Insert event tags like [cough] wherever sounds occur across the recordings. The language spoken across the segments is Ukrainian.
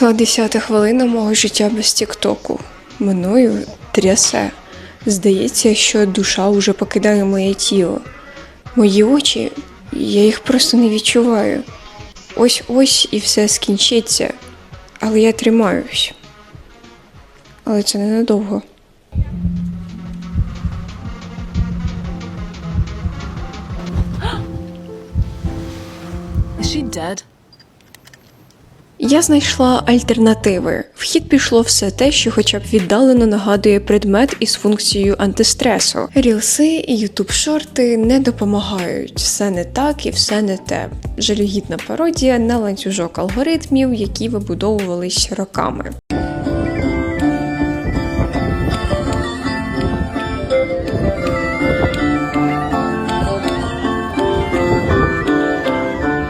Пройшла десята хвилина мого життя без Тіктоку. Мною трясе. Здається, що душа уже покидає моє тіло. Мої очі, я їх просто не відчуваю. Ось ось і все скінчиться. Але я тримаюсь. Але це ненадовго. Я знайшла альтернативи. В хід пішло все те, що хоча б віддалено нагадує предмет із функцією антистресу. Рілси і ютуб шорти не допомагають. Все не так і все не те. Жалюгідна пародія на ланцюжок алгоритмів, які вибудовувались роками.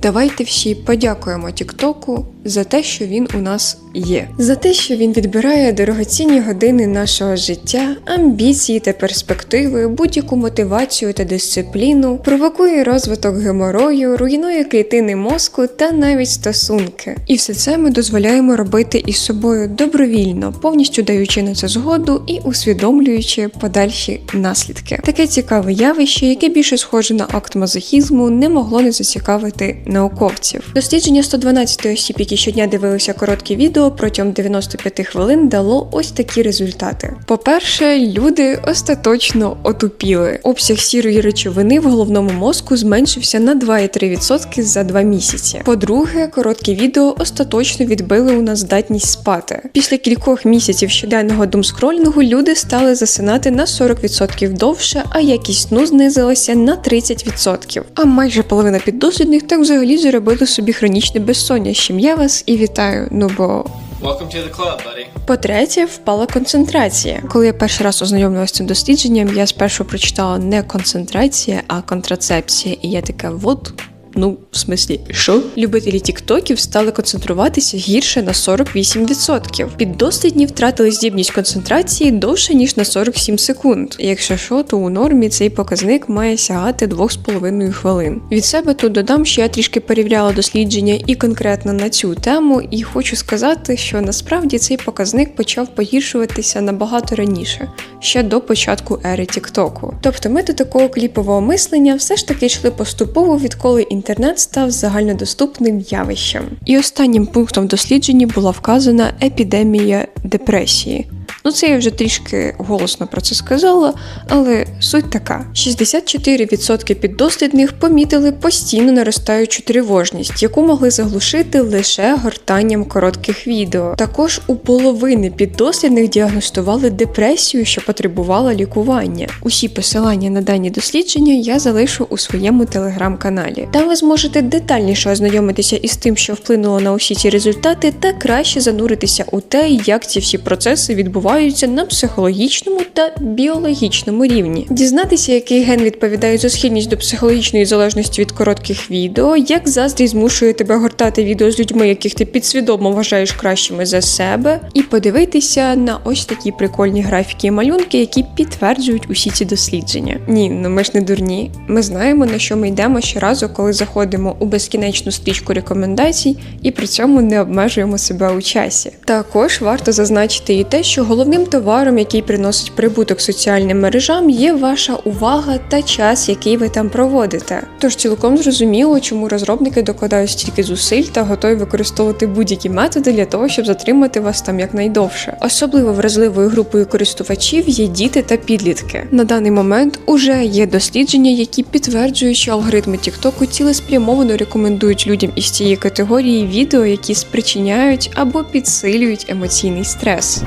Давайте всі подякуємо Тіктоку за те, що він у нас є, за те, що він відбирає дорогоцінні години нашого життя, амбіції та перспективи, будь-яку мотивацію та дисципліну, провокує розвиток геморою, руйнує клітини мозку та навіть стосунки. І все це ми дозволяємо робити із собою добровільно, повністю даючи на це згоду і усвідомлюючи подальші наслідки. Таке цікаве явище, яке більше схоже на акт мазохізму, не могло не зацікавити науковців. Дослідження 112 осіб, які щодня дивилися короткі відео протягом 95 хвилин, дало ось такі результати. По-перше, люди остаточно отупіли. Обсяг сірої речовини в головному мозку зменшився на 2,3% за 2 місяці. По-друге, короткі відео остаточно відбили у нас здатність спати. Після кількох місяців щоденного думскролінгу люди стали засинати на 40% довше, а якість сну знизилася на 30%. А майже половина піддослідних так взагалі заробили собі хронічне безсоння, з чим я вас і вітаю. Ну бо Welcome to the club, buddy. по-третє, впала концентрація. Коли я перший раз ознайомилася з цим дослідженням, я спершу прочитала не концентрація, а контрацепція, і я така, от. Ну, в смислі, що? Любителі тіктоків стали концентруватися гірше на 48%. Піддослідні втратили здібність концентрації довше ніж на 47 секунд. Якщо що, то у нормі цей показник має сягати 2,5 хвилин. Від себе тут додам, що я трішки перевіряла дослідження і конкретно на цю тему, і хочу сказати, що насправді цей показник почав погіршуватися набагато раніше, ще до початку ери Тіктоку. Тобто ми до такого кліпового мислення все ж таки йшли поступово, відколи інтернет став загальнодоступним явищем. І останнім пунктом в дослідженні була вказана епідемія депресії. Ну, це я вже трішки голосно про це сказала, але суть така: 64% піддослідних помітили постійно наростаючу тривожність, яку могли заглушити лише гортанням коротких відео. Також у половини піддослідних діагностували депресію, що потребувала лікування. Усі посилання на дані дослідження я залишу у своєму телеграм-каналі. Там ви зможете детальніше ознайомитися із тим, що вплинуло на усі ці результати, та краще зануритися у те, як ці всі процеси відбуваються на психологічному та біологічному рівні. Дізнатися, який ген відповідає за схильність до психологічної залежності від коротких відео, як заздрість змушує тебе гортати відео з людьми, яких ти підсвідомо вважаєш кращими за себе, і подивитися на ось такі прикольні графіки і малюнки, які підтверджують усі ці дослідження. Ні, ну ми ж не дурні. Ми знаємо на що ми йдемо щоразу, коли заходимо у безкінечну стрічку рекомендацій, і при цьому не обмежуємо себе у часі. Також варто зазначити і те, що головним товаром, який приносить прибуток соціальним мережам, є ваша увага та час, який ви там проводите. Тож цілком зрозуміло, чому розробники докладають стільки зусиль та готові використовувати будь-які методи для того, щоб затримати вас там якнайдовше. Особливо вразливою групою користувачів є діти та підлітки. На даний момент уже є дослідження, які підтверджують, що алгоритми TikTok цілеспрямовано рекомендують людям із цієї категорії відео, які спричиняють або підсилюють емоційний стрес.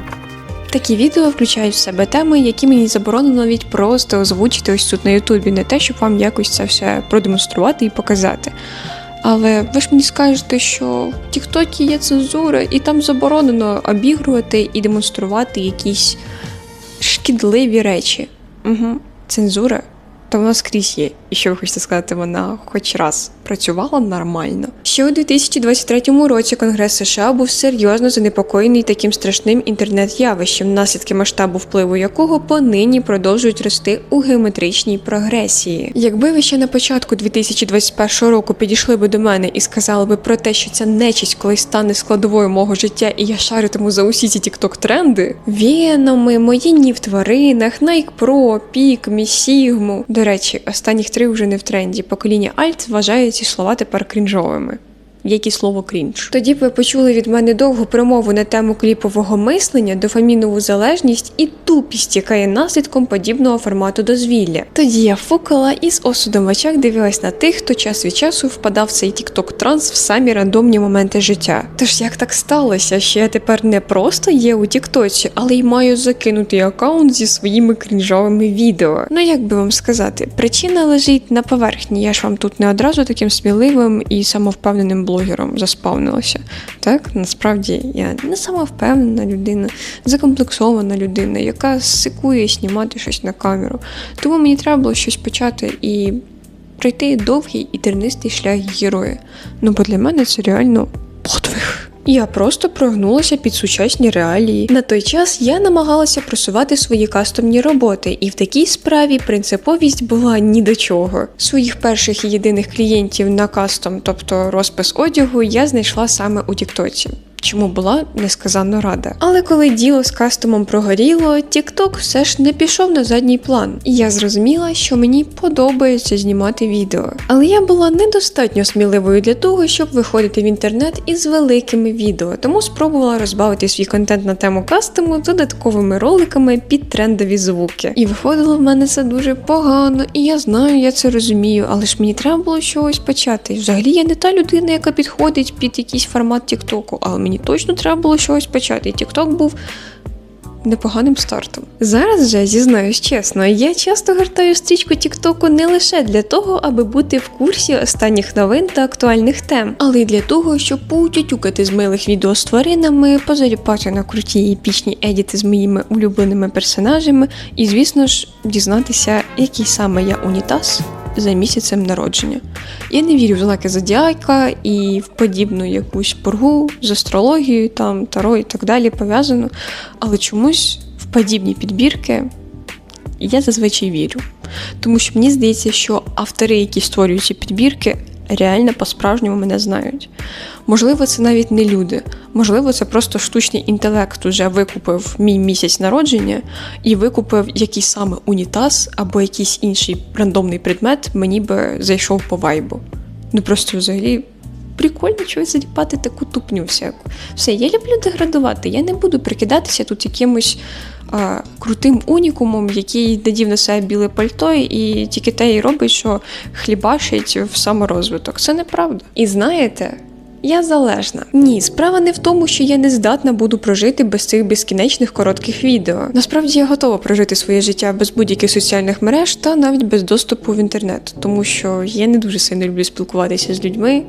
Такі відео включають в себе теми, які мені заборонено навіть просто озвучити ось тут на Ютубі, не те, щоб вам якось це все продемонструвати і показати. Але ви ж мені скажете, що в Тіктокі є цензура, і там заборонено обігрувати і демонструвати якісь шкідливі речі. Угу. Цензура, то вона скрізь є. І що ви хочете сказати, вона хоч раз працювала нормально. Ще у 2023 році Конгрес США був серйозно занепокоєний таким страшним інтернет-явищем, наслідки масштабу впливу якого понині продовжують рости у геометричній прогресії. Якби ви ще на початку 2021 року підійшли би до мене і сказали би про те, що ця нечість колись стане складовою мого життя, і я шаритиму за усі ці тікток тренди, Веноми, мої дні в тваринах, Nike Pro, Пік, Місігму. До речі, останніх три вже не в тренді. Покоління Альт вважає ці слова тепер крінжовими. Як і слово крінж. Тоді б ви почули від мене довгу промову на тему кліпового мислення, дофамінову залежність і тупість, яка є наслідком подібного формату дозвілля. Тоді я фукала і з осудом в очах дивилась на тих, хто час від часу впадав в цей тікток транс в самі рандомні моменти життя. Тож як так сталося, що я тепер не просто є у Тіктоці, але й маю закинутий аккаунт зі своїми крінжовими відео. Ну як би вам сказати, причина лежить на поверхні. Я ж вам тут не одразу таким сміливим і самовпевненим блогером заспавнилася. Так, насправді я не самовпевнена людина, закомплексована людина, яка сикує знімати щось на камеру. Тому мені треба було щось почати і пройти довгий і тернистий шлях героя. Ну бо для мене це реально подвиг. Я просто прогнулася під сучасні реалії. На той час я намагалася просувати свої кастомні роботи, і в такій справі принциповість була ні до чого. Своїх перших і єдиних клієнтів на кастом, тобто розпис одягу, я знайшла саме у Тіктоці. Чому була несказанно рада. Але коли діло з кастомом прогоріло, TikTok все ж не пішов на задній план. І я зрозуміла, що мені подобається знімати відео. Але я була недостатньо сміливою для того, щоб виходити в інтернет із великими відео, тому спробувала розбавити свій контент на тему кастому додатковими роликами під трендові звуки. І виходило в мене це дуже погано, і я знаю, я це розумію, але ж мені треба було чогось почати. Взагалі я не та людина, яка підходить під якийсь формат Тіктоку, але мені точно треба було чогось почати. І Тікток був непоганим стартом. Зараз же зізнаюсь чесно, я часто гортаю стрічку Тіктоку не лише для того, аби бути в курсі останніх новин та актуальних тем, але й для того, щоб поутютюкати з милих відео з тваринами, позаліпати на круті епічні едіти з моїми улюбленими персонажами, і, звісно ж, дізнатися, який саме я унітаз. За місяцем народження. Я не вірю в знаки зодіака і в подібну якусь пургу з астрологією, там, таро і так далі пов'язану, але чомусь в подібні підбірки я зазвичай вірю. Тому що мені здається, що автори, які створюють ці підбірки, реально по-справжньому мене знають. Можливо, це навіть не люди, можливо, це просто штучний інтелект уже викупив мій місяць народження і викупив якийсь саме унітаз або якийсь інший рандомний предмет мені би зайшов по вайбу. Ну просто взагалі. Прикольно чогось заліпати таку тупню всяку. Все, я люблю деградувати. Я не буду прикидатися тут якимось а, крутим унікумом, який надів на себе біле пальто, і тільки те й робить, що хлібашить в саморозвиток. Це неправда. І знаєте. Я залежна. Ні, справа не в тому, що я не здатна буду прожити без цих безкінечних коротких відео. Насправді я готова прожити своє життя без будь-яких соціальних мереж та навіть без доступу в інтернет, тому що я не дуже сильно люблю спілкуватися з людьми.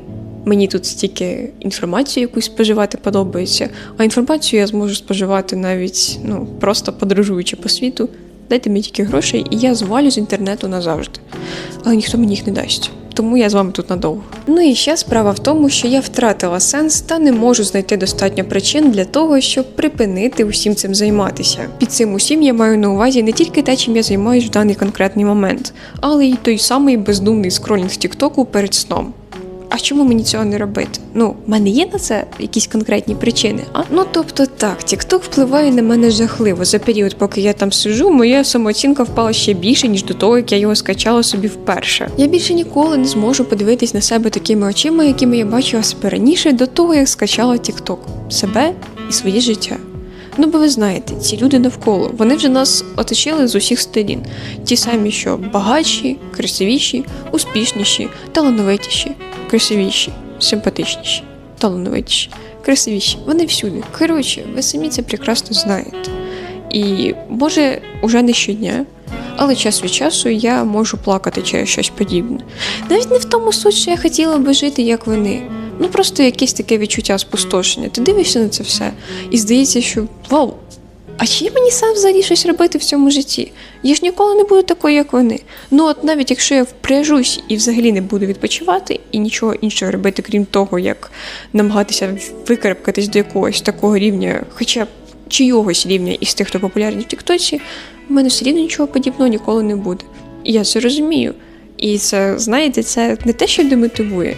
Мені тут стільки інформацію якусь споживати подобається, а інформацію я зможу споживати навіть ну просто подорожуючи по світу. Дайте мені тільки грошей, і я звалю з інтернету назавжди. Але ніхто мені їх не дасть. Тому я з вами тут надовго. Ну і ще справа в тому, що я втратила сенс та не можу знайти достатньо причин для того, щоб припинити усім цим займатися. Під цим усім я маю на увазі не тільки те, чим я займаюсь в даний конкретний момент, але й той самий бездумний скролінг Тіктоку перед сном. А чому мені цього не робити? Ну, в мене є на це якісь конкретні причини. А ну тобто так, TikTok впливає на мене жахливо. За період, поки я там сижу, моя самооцінка впала ще більше, ніж до того, як я його скачала собі вперше. Я більше ніколи не зможу подивитись на себе такими очима, якими я бачила себе раніше, до того як скачала TikTok. себе і своє життя. Ну, бо ви знаєте, ці люди навколо вони вже нас оточили з усіх сторін. Ті самі, що багатші, красивіші, успішніші, талановитіші, красивіші, симпатичніші, талановитіші, красивіші. Вони всюди. Коротше, ви самі це прекрасно знаєте. І може, уже не щодня, але час від часу я можу плакати через щось подібне. Навіть не в тому суть, що я хотіла би жити, як вони. Ну просто якесь таке відчуття спустошення. Ти дивишся на це все, і здається, що вау, А чи мені сам взагалі щось робити в цьому житті? Я ж ніколи не буду такою, як вони. Ну от навіть якщо я впряжусь і взагалі не буду відпочивати і нічого іншого робити, крім того, як намагатися викарабкатись до якогось такого рівня, хоча б чийогось рівня із тих, хто популярний в Тіктоці, в мене все рівно нічого подібного ніколи не буде. І я це розумію. І це, знаєте, це не те, що демотивує.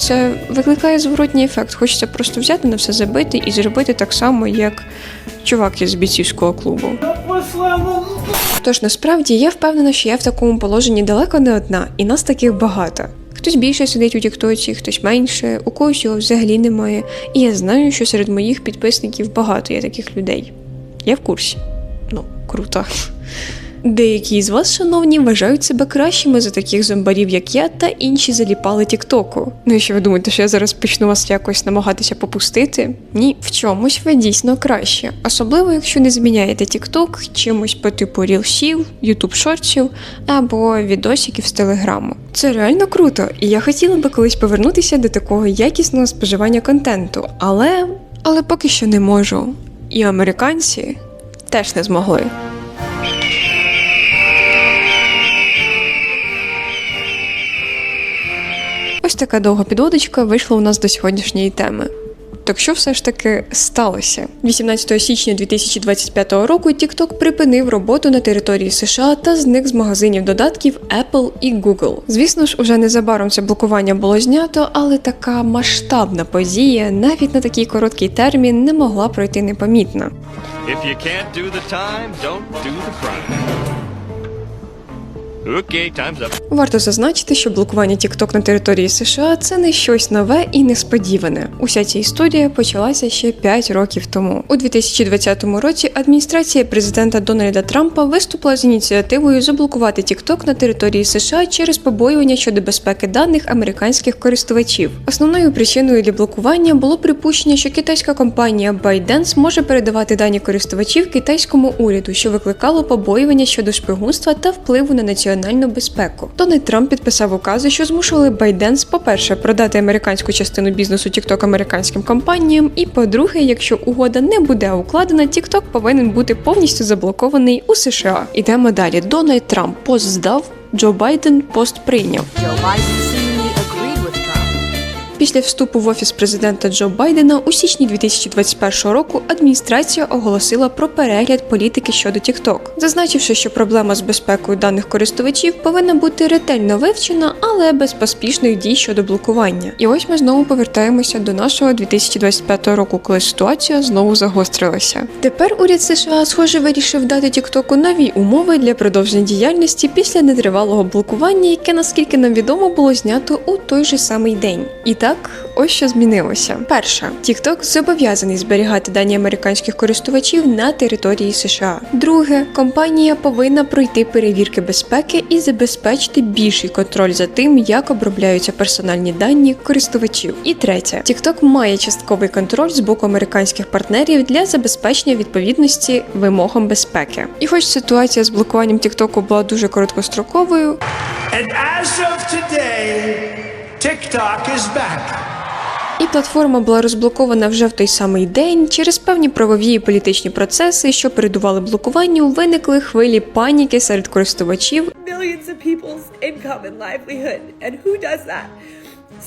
Це викликає зворотній ефект. Хочеться просто взяти на все забити і зробити так само, як чувак із бійцівського клубу. Тож насправді я впевнена, що я в такому положенні далеко не одна, і нас таких багато. Хтось більше сидить у Тіктоці, хтось менше, у когось його взагалі немає. І я знаю, що серед моїх підписників багато є таких людей. Я в курсі. Ну, круто. Деякі з вас, шановні, вважають себе кращими за таких зомбарів, як я, та інші заліпали Тіктоку. Ну і що ви думаєте, що я зараз почну вас якось намагатися попустити? Ні, в чомусь ви дійсно краще. Особливо, якщо не зміняєте Тікток чимось по типу рілсів, ютуб шортсів або відосиків з телеграму. Це реально круто, і я хотіла би колись повернутися до такого якісного споживання контенту, але. але поки що не можу. І американці теж не змогли. Ось така довга підводочка вийшла у нас до сьогоднішньої теми. Так що все ж таки сталося? 18 січня 2025 року TikTok припинив роботу на території США та зник з магазинів додатків Apple і Google. Звісно ж, уже незабаром це блокування було знято, але така масштабна подія навіть на такий короткий термін не могла пройти непомітно. If you can't do the time, don't do the crime. Okay, time's. Варто зазначити, що блокування TikTok на території США це не щось нове і несподіване. Уся ця історія почалася ще 5 років тому. У 2020 році адміністрація президента Дональда Трампа виступила з ініціативою заблокувати TikTok на території США через побоювання щодо безпеки даних американських користувачів. Основною причиною для блокування було припущення, що китайська компанія ByteDance може передавати дані користувачів китайському уряду, що викликало побоювання щодо шпигунства та впливу на національну безпеку. Дональд Трамп підписав укази, що змушували Байденс, по-перше, продати американську частину бізнесу TikTok американським компаніям, і по-друге, якщо угода не буде укладена, TikTok повинен бути повністю заблокований у США. Ідемо далі. Дональд Трамп пост здав, Джо Байден пост прийняв. Joe Biden Після вступу в офіс президента Джо Байдена у січні 2021 року адміністрація оголосила про перегляд політики щодо TikTok, зазначивши, що проблема з безпекою даних користувачів повинна бути ретельно вивчена, але без поспішних дій щодо блокування. І ось ми знову повертаємося до нашого 2025 року, коли ситуація знову загострилася. Тепер уряд США, схоже, вирішив дати TikTok нові умови для продовження діяльності після нетривалого блокування, яке, наскільки нам відомо, було знято у той же самий день. І так, ось що змінилося. Перше, TikTok зобов'язаний зберігати дані американських користувачів на території США. Друге, компанія повинна пройти перевірки безпеки і забезпечити більший контроль за тим, як обробляються персональні дані користувачів. І третє, TikTok має частковий контроль з боку американських партнерів для забезпечення відповідності вимогам безпеки. І хоч ситуація з блокуванням TikTok була дуже короткостроковою, And as of today, TikTok is back. І платформа була розблокована вже в той самий день. Через певні правові і політичні процеси, що передували блокуванню, виникли хвилі паніки серед користувачів. millions of people's income and livelihood. And who does that?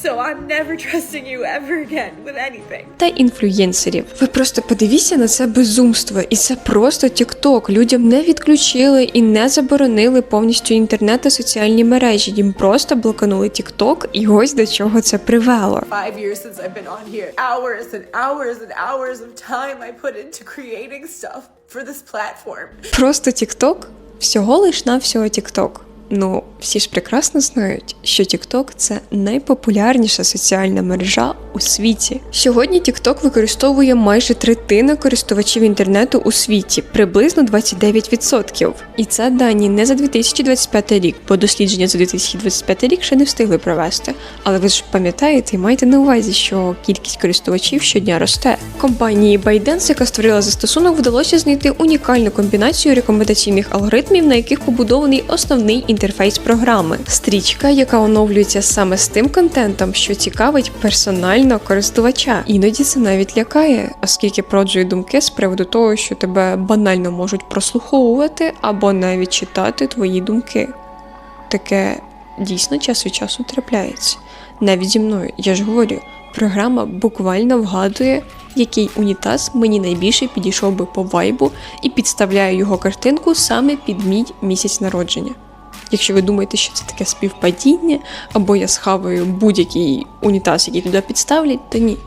So I'm never [laughs] trusting you ever again with anything. Та інфлюєнсерів. Ви просто подивіться на це безумство, і це просто TikTok. Людям не відключили і не заборонили повністю інтернет та соціальні мережі. Їм просто блоканули TikTok, і ось до чого це привело. Five years since I've been on here. Hours and hours and hours of time I put into creating stuff for this platform. Просто TikTok? Всього лиш навсього TikTok. Ну, всі ж прекрасно знають, що TikTok – це найпопулярніша соціальна мережа у світі. Сьогодні TikTok використовує майже третина користувачів інтернету у світі, приблизно 29%. І це дані не за 2025 рік, бо дослідження за 2025 рік ще не встигли провести. Але ви ж пам'ятаєте і маєте на увазі, що кількість користувачів щодня росте. Компанії ByteDance, яка створила застосунок, вдалося знайти унікальну комбінацію рекомендаційних алгоритмів, на яких побудований основний інтерфейс програми. Стрічка, яка оновлюється саме з тим контентом, що цікавить персонально користувача. Іноді це навіть лякає, оскільки породжує думки з приводу того, що тебе банально можуть прослуховувати або навіть читати твої думки. Таке дійсно час від часу трапляється. Навіть зі мною, я ж говорю, програма буквально вгадує, який унітаз мені найбільше підійшов би по вайбу і підставляє його картинку саме під мій місяць народження. Якщо ви думаєте, що це таке співпадіння, або я схаваю будь-який унітаз, який туди підставлять, то ні.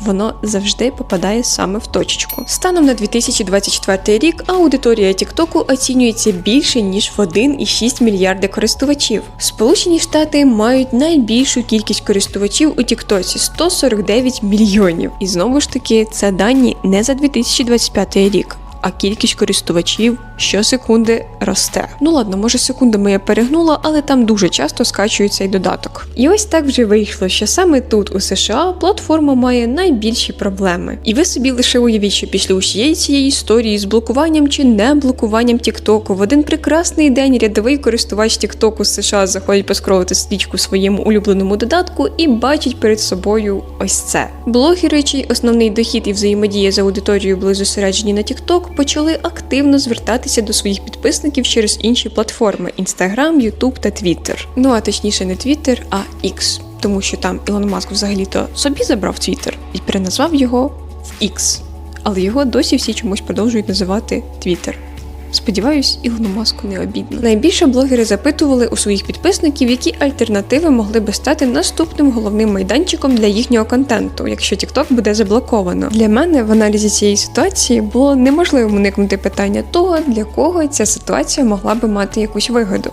Воно завжди попадає саме в точечку. Станом на 2024 рік аудиторія TikTok оцінюється більше ніж в 1,6 мільярди користувачів. Сполучені Штати мають найбільшу кількість користувачів у TikTok – 149 мільйонів. І знову ж таки, це дані не за 2025 рік. А кількість користувачів щосекунди росте. Ну ладно, може секундами я перегнула, але там дуже часто скачують цей додаток. І ось так вже вийшло, що саме тут у США платформа має найбільші проблеми. І ви собі лише уявіть, що після усієї цієї історії з блокуванням чи не блокуванням Тіктоку в один прекрасний день рядовий користувач Тіктоку з США заходить поскролити стрічку своєму улюбленому додатку і бачить перед собою ось це. Блогери, чий основний дохід і взаємодія з аудиторією були зосереджені на TikTok, почали активно звертатися до своїх підписників через інші платформи: Instagram, YouTube та Twitter. Ну а точніше, не Twitter, а X. Тому що там Ілон Маск взагалі-то собі забрав Twitter і переназвав його в X. Але його досі всі чомусь продовжують називати Twitter. Сподіваюсь, Ілону Маску не обідно. Найбільше блогери запитували у своїх підписників, які альтернативи могли би стати наступним головним майданчиком для їхнього контенту, якщо TikTok буде заблоковано. Для мене в аналізі цієї ситуації було неможливо уникнути питання того, для кого ця ситуація могла би мати якусь вигоду.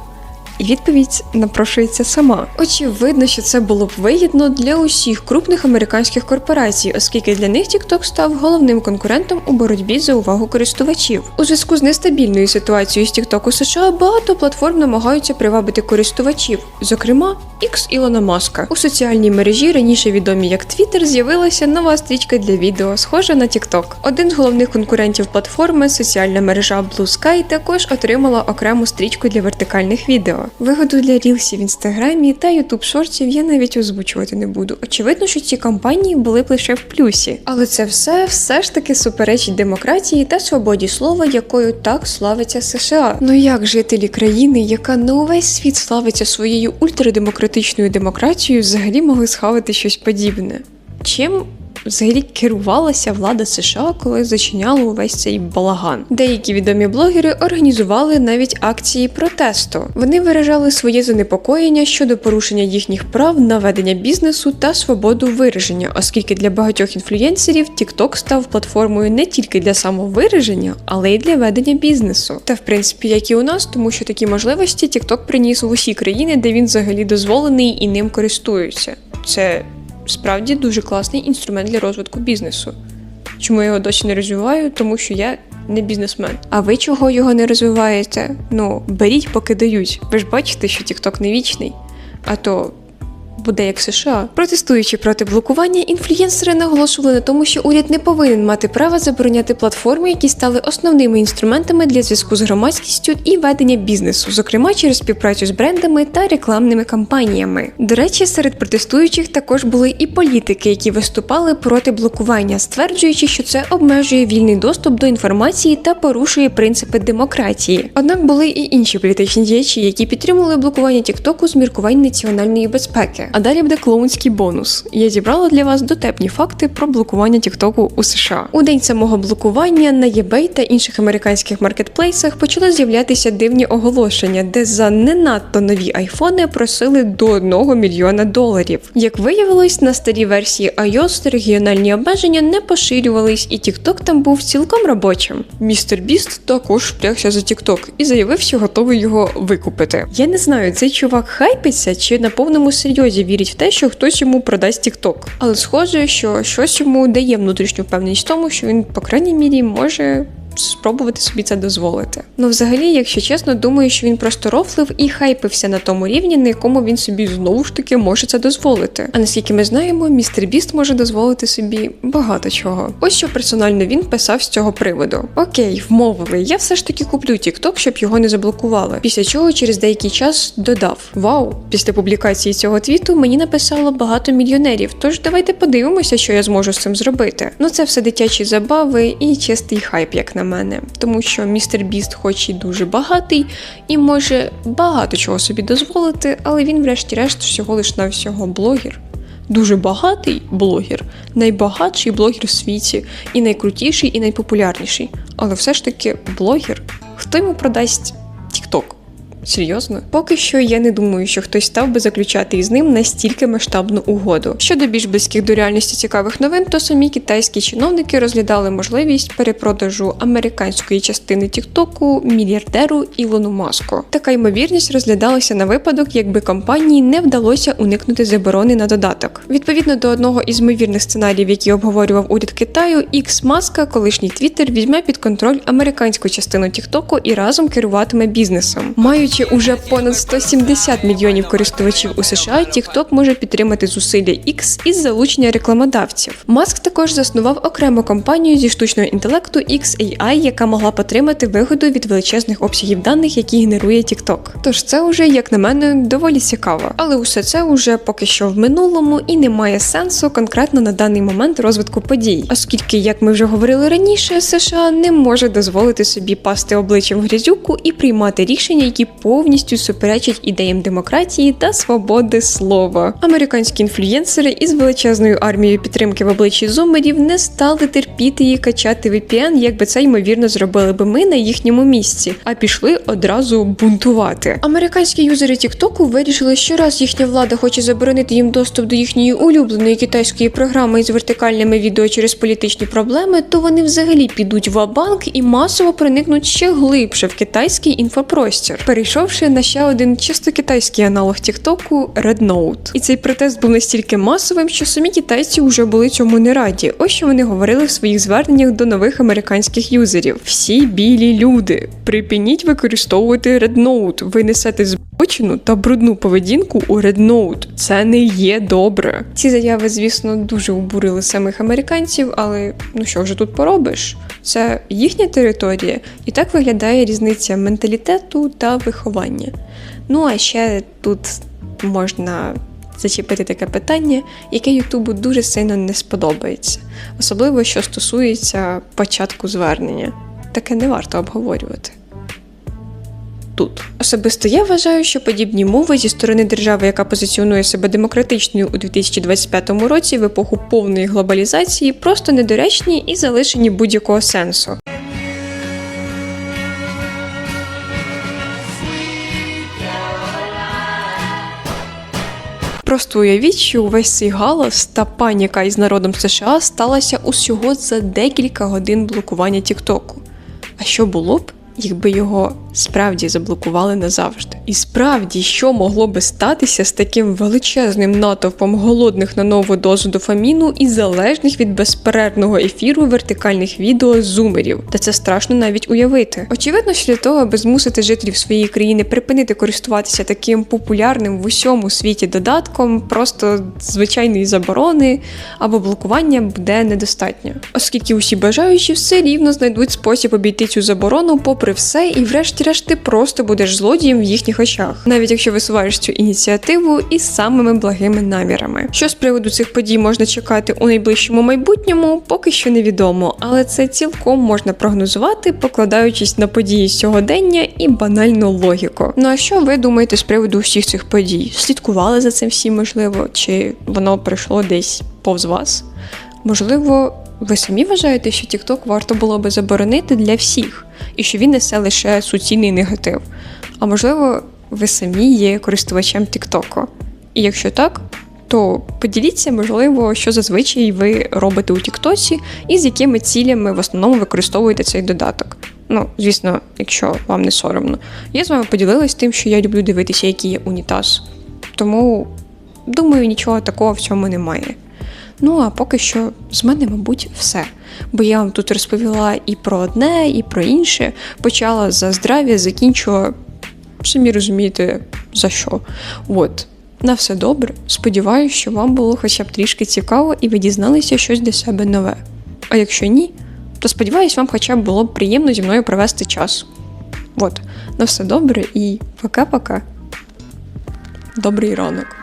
І відповідь напрошується сама. Очевидно, що це було б вигідно для усіх крупних американських корпорацій, оскільки для них TikTok став головним конкурентом у боротьбі за увагу користувачів. У зв'язку з нестабільною ситуацією з TikTok у США багато платформ намагаються привабити користувачів, зокрема X Ілона Маска. У соціальній мережі, раніше відомій як Twitter, з'явилася нова стрічка для відео, схожа на TikTok. Один з головних конкурентів платформи, соціальна мережа Blue Sky, також отримала окрему стрічку для вертикальних відео. Вигоду для рілсів в інстаграмі та ютуб шортів я навіть озвучувати не буду. Очевидно, що ці кампанії були б лише в плюсі. Але це все все ж таки суперечить демократії та свободі слова, якою так славиться США. Ну як жителі країни, яка на увесь світ славиться своєю ультрадемократичною демократією, взагалі могли схавати щось подібне? Чим взагалі керувалася влада США, коли зачиняла увесь цей балаган. Деякі відомі блогери організували навіть акції протесту. Вони виражали своє занепокоєння щодо порушення їхніх прав на ведення бізнесу та свободу вираження, оскільки для багатьох інфлюєнсерів TikTok став платформою не тільки для самовираження, але й для ведення бізнесу. Та в принципі, як і у нас, тому що такі можливості TikTok приніс в усі країни, де він взагалі дозволений і ним користуються. Це справді дуже класний інструмент для розвитку бізнесу. Чому я його досі не розвиваю? Тому що я не бізнесмен. А ви чого його не розвиваєте? Ну, беріть, поки дають. Ви ж бачите, що TikTok не вічний. А то буде як США. Протестуючи проти блокування, інфлюєнсери наголошували на тому, що уряд не повинен мати права забороняти платформи, які стали основними інструментами для зв'язку з громадськістю і ведення бізнесу, зокрема через співпрацю з брендами та рекламними кампаніями. До речі, серед протестуючих також були і політики, які виступали проти блокування, стверджуючи, що це обмежує вільний доступ до інформації та порушує принципи демократії. Однак були і інші політичні діячі, які підтримували блокування Тіктоку з міркувань національної безпеки. А далі буде клоунський бонус. Я зібрала для вас дотепні факти про блокування Тіктоку у США. У день самого блокування на eBay та інших американських маркетплейсах почали з'являтися дивні оголошення, де за не надто нові айфони просили до 1 мільйона доларів. Як виявилось, на старій версії iOS регіональні обмеження не поширювались, і TikTok там був цілком робочим. Містер Біст також впрягся за TikTok і заявив, що готовий його викупити. Я не знаю, цей чувак хайпиться чи на повному серйозі вірить в те, що хтось йому продасть TikTok. Але схоже, що щось йому дає внутрішню впевненість в тому, що він, по крайній мірі, може спробувати собі це дозволити. Ну, взагалі, якщо чесно, думаю, що він просто рофлив і хайпився на тому рівні, на якому він собі знову ж таки може це дозволити. А наскільки ми знаємо, містер Біст може дозволити собі багато чого. Ось що персонально він писав з цього приводу. Окей, вмовили, я все ж таки куплю TikTok, щоб його не заблокували. Після чого через деякий час додав: Вау! Після публікації цього твіту мені написало багато мільйонерів. Тож давайте подивимося, що я зможу з цим зробити. Ну це все дитячі забави і чистий хайп, як на мене. Тому що містер Біст, хоч і дуже багатий, і може багато чого собі дозволити, але він, врешті-решт, всього лиш на всього блогер. Дуже багатий блогер, найбагатший блогер в світі, і найкрутіший, і найпопулярніший. Але все ж таки блогер. Хто йому продасть TikTok? Серйозно? Поки що я не думаю, що хтось став би заключати із ним настільки масштабну угоду. Щодо більш близьких до реальності цікавих новин, то самі китайські чиновники розглядали можливість перепродажу американської частини Тіктоку мільярдеру Ілону Маску. Така ймовірність розглядалася на випадок, якби компанії не вдалося уникнути заборони на додаток. Відповідно до одного із ймовірних сценаріїв, які обговорював уряд Китаю, Ікс Маска, колишній Твіттер, візьме під контроль американську частину Тіктоку і разом керуватиме бізнесом. Маючи уже понад 170 мільйонів користувачів у США, TikTok може підтримати зусилля X із залучення рекламодавців. Маск також заснував окрему компанію зі штучного інтелекту XAI, яка могла потримати вигоду від величезних обсягів даних, які генерує TikTok. Тож це вже, як на мене, доволі цікаво. Але усе це уже поки що в минулому і не має сенсу конкретно на даний момент розвитку подій, оскільки, як ми вже говорили раніше, США не може дозволити собі пасти обличчям в грязюку і приймати рішення, які повністю суперечать ідеям демократії та свободи слова. Американські інфлюєнсери із величезною армією підтримки в обличчі зумерів не стали терпіти і качати VPN, якби це ймовірно зробили би ми на їхньому місці, а пішли одразу бунтувати. Американські юзери Тіктоку вирішили, що раз їхня влада хоче заборонити їм доступ до їхньої улюбленої китайської програми із вертикальними відео через політичні проблеми, то вони взагалі підуть в банк і масово проникнуть ще глибше в китайський інфопростір, перейшовши на ще один чисто китайський аналог Тіктоку Red Note. І цей протест був настільки масовим, що самі китайці вже були цьому не раді. Ось що вони говорили в своїх зверненнях до нових американських юзерів: всі білі люди, припиніть використовувати Note. Ви несете збочину та брудну поведінку у Note. Це не є добре. Ці заяви, звісно, дуже обурили самих американців, але ну що вже тут поробиш? Це їхня територія, і так виглядає різниця менталітету та виховання. Ну а ще тут можна зачепити таке питання, яке Ютубу дуже сильно не сподобається, особливо що стосується початку звернення. Таке не варто обговорювати. Тут особисто я вважаю, що подібні мови зі сторони держави, яка позиціонує себе демократичною у 2025 році в епоху повної глобалізації, просто недоречні і залишені будь-якого сенсу. Просто уявіть, що увесь цей галас та паніка із народом США сталася усього за декілька годин блокування Тіктоку. А що було б, якби його справді заблокували назавжди? І справді, що могло би статися з таким величезним натовпом голодних на нову дозу дофаміну і залежних від безперервного ефіру вертикальних відео зумерів? Та це страшно навіть уявити. Очевидно, що для того, аби змусити жителів своєї країни припинити користуватися таким популярним в усьому світі додатком, просто звичайної заборони або блокування буде недостатньо, оскільки усі бажаючі все рівно знайдуть спосіб обійти цю заборону, попри все, і врешті-решт ти просто будеш злодієм в їхніх очах, навіть якщо висуваєш цю ініціативу із самими благими намірами. Що з приводу цих подій можна чекати у найближчому майбутньому, поки що невідомо, але це цілком можна прогнозувати, покладаючись на події сьогодення і банальну логіку. Ну а що ви думаєте з приводу всіх цих подій? Слідкували за цим всім, можливо, чи воно прийшло десь повз вас? Можливо, ви самі вважаєте, що TikTok варто було би заборонити для всіх, і що він несе лише суцільний негатив. А можливо, ви самі є користувачем TikTok. І якщо так, то поділіться, можливо, що зазвичай ви робите у Тіктосі і з якими цілями в основному використовуєте цей додаток. Ну, звісно, якщо вам не соромно. Я з вами поділилась тим, що я люблю дивитися, який є унітаз. Тому, думаю, нічого такого в цьому немає. Ну а поки що з мене, мабуть, все. Бо я вам тут розповіла і про одне, і про інше. Почала за здрав'я, закінчила, самі розумієте, за що. От. На все добре. Сподіваюся, що вам було хоча б трішки цікаво і ви дізналися щось для себе нове. А якщо ні, то сподіваюсь, вам хоча б було б приємно зі мною провести час. От, на все добре і пока-пока. Добрий ранок.